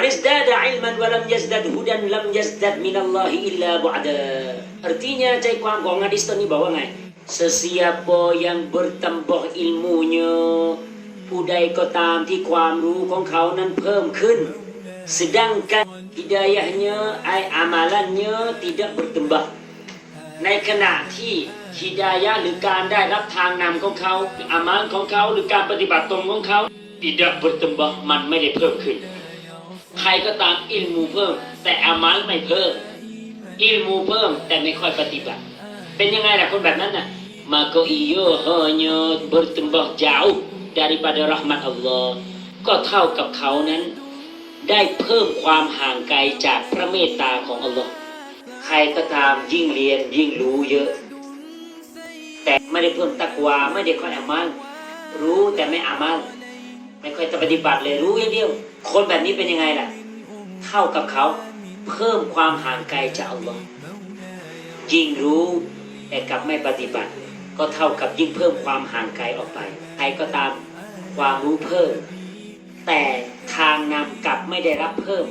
Man izdada ilman wa lam yazdad hudan lam yazdad minallahi illa bu'da. Artinyaใจความของhadis ini bahwaไง Sesiapa yang bertambah ilmunya ผู้ใดก็ตามที่ความรู้ของเขานั้นเพิ่มขึ้น sedangkan hidayahnya ai amalannya tidak bertambah ในขณะที่ฮิดายะห์หรือการได้รับทางนำของเขาอามัลของเขาหรือการปฏิบัติตรงของเขา tidak bertambah มันไม่ได้เพิ่มขึ้น ใครก็ตามอิลมูเพิ่ม แต่อามัลไม่เพิ่ม อิลมูเพิ่มแต่ไม่ค่อยปฏิบัติ เป็นยังไงล่ะคนแบบนั้นน่ะ maka ia hanya bertambah jauh daripada rahmat Allah ก็เท่ากับเขานั้น ได้เพิ่มความห่างไกลจากพระเมตตาของอัลลอฮ์ใครก็ตามยิ่งเรียนยิ่งรู้เยอะ แต่ไม่ได้เพิ่มตักวาไม่ได้ค่อยอามัลรู้แต่ไม่อามัล ไม่ค่อยจะปฏิบัติเลยรู้อย่างเดียว คนแบบนี้เป็นยังไงล่ะ เท่ากับเขาเพิ่มความห่างไกลจากอัลลอฮ์ยิ่งรู้แต่กลับไม่ปฏิบัติ ก็เท่ากับยิ่งเพิ่มความห่างไกลออกไปใครก็ตามความรู้เพิ่ม แต่ทางนำกลับไม่ได้รับเพิ่ม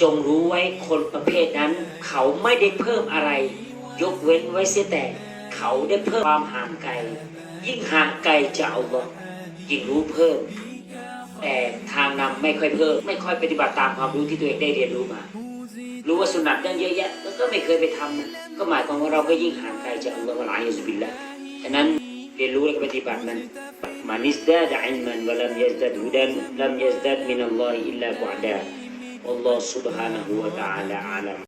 จงรู้ไว้คนประเภทนั้น เขาไม่ได้เพิ่มอะไร ยกเว้นไว้เสียแต่ เขาได้เพิ่มความห่างไกลยิ่งห่างไกลจากอัลลอฮ์ ยิ่งรู้เพิ่ม แต่ทางนำไม่ค่อยเพิ่ม ไม่ค่อยปฏิบัติตามความรู้ที่ตัวเองได้เรียนรู้มา รู้ว่าสุนัตตั้งเยอะแยะแล้วก็ไม่เคยไปทำนะก็หมายความว่าเราก็ยิ่งห่างไกลจากอัลลอฮ์วะลาอิซุบิลละฉะนั้นเรียนรู้และก็ปฏิบัติมันมานิสดาดะอิลมันวะลัมยัซดัดฮุดันลัมยัซดัดมินัลลอฮิอิลลาบุอดา والله سبحانه وتعالى أعلم